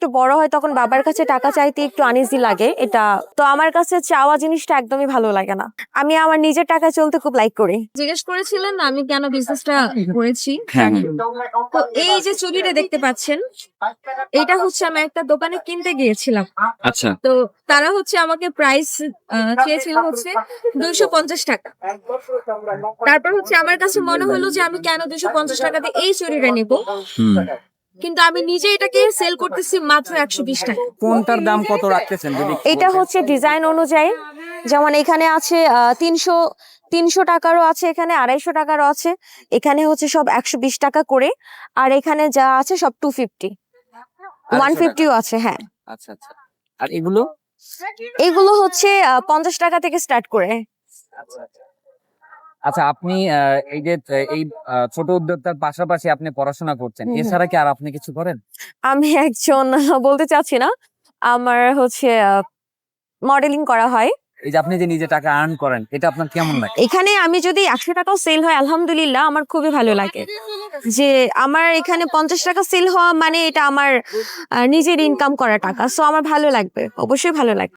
একটু বড় হয় তখন বাবার কাছে টাকা চাইতে একটু আনইজি লাগে এটা তো আমার কাছে চাওয়া জিনিসটা একদমই ভালো লাগে না। আমি আমার নিজের টাকা চলতে খুব লাইক করি। জিজ্ঞেস করেছিলেন না আমি কেন বিজনেসটা করেছি? হ্যাঁ তো এই যে চুড়িটা দেখতে পাচ্ছেন এটা হচ্ছে আমি একটা দোকানে কিনতে গিয়েছিলাম। আচ্ছা। তো তারা হচ্ছে আমাকে প্রাইস চেয়েছিল হচ্ছে দুইশো পঞ্চাশ টাকা। তারপর হচ্ছে আমার কাছে মনে হলো যে আমি কেন দুইশো পঞ্চাশ টাকা দিয়ে এই চুরিটা নিব? কিন্তু আমি নিজে এটাকে সেল করতেছি মাত্র একশো বিশ টাকা। কোনটার দাম কত রাখতেছেন এটা হচ্ছে ডিজাইন অনুযায়ী। যেমন এখানে আছে তিনশো তিনশো টাকারও আছে এখানে আড়াইশো টাকারও আছে। এখানে হচ্ছে সব একশো বিশ টাকা করে। আর এখানে যা আছে সব টু ফিফটি ওয়ান ফিফটিও আছে হ্যাঁ। আচ্ছা আচ্ছা। আর এগুলো? এগুলো হচ্ছে আহ, পঞ্চাশ টাকা থেকে স্টার্ট করে। আচ্ছা আচ্ছা। আপনি আহ, এই যে এই ছোট উদ্যোক্তার পাশাপাশি আপনি পড়াশোনা করছেন এছাড়া কি আর আপনি কিছু করেন? আমি একজন বলতে চাচ্ছি না আমার হচ্ছে মডেলিং করা হয়। এই যে আপনি যে নিজে টাকা আর্ন করেন এটা আপনার কেমন লাগে? এখানে আমি যদি একশো টাকাও সেল হয় আলহামদুলিল্লাহ আমার খুবই ভালো লাগে। যে আমার এখানে পঞ্চাশ টাকা সেল হওয়া মানে এটা আমার নিজের ইনকাম করা টাকা সো আমার ভালো লাগবে অবশ্যই ভালো লাগবে।